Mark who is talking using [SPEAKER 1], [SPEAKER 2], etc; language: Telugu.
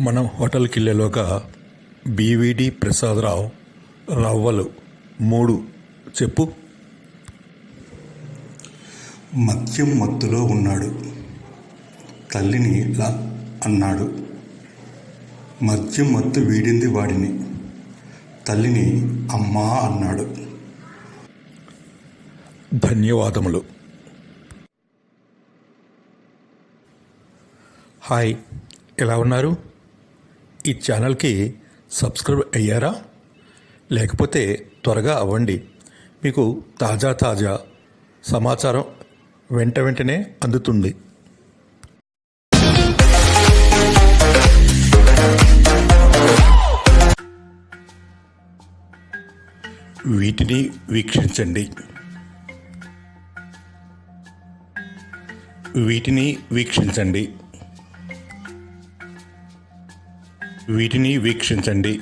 [SPEAKER 1] మనం హోటల్కి వెళ్ళేలోగా బీవీడి ప్రసాదరావు రవ్వలు మూడు చెప్పు.
[SPEAKER 2] మద్యం మత్తులో ఉన్నాడు. తల్లిని ఇలా అన్నాడు. మద్యం మత్తు వీడింది వాడిని. తల్లిని అమ్మా అన్నాడు.
[SPEAKER 1] ధన్యవాదములు. హాయ్ ఎలా ఉన్నారు? ఈ ఛానల్కి సబ్స్క్రైబ్ అయ్యారా? లేకపోతే త్వరగా అవ్వండి. మీకు తాజా తాజా సమాచారం వెంట వెంటనే అందుతుంది. వీటిని వీక్షించండి. వీటిని వీక్షించండి. వీటిని వీక్షించండి.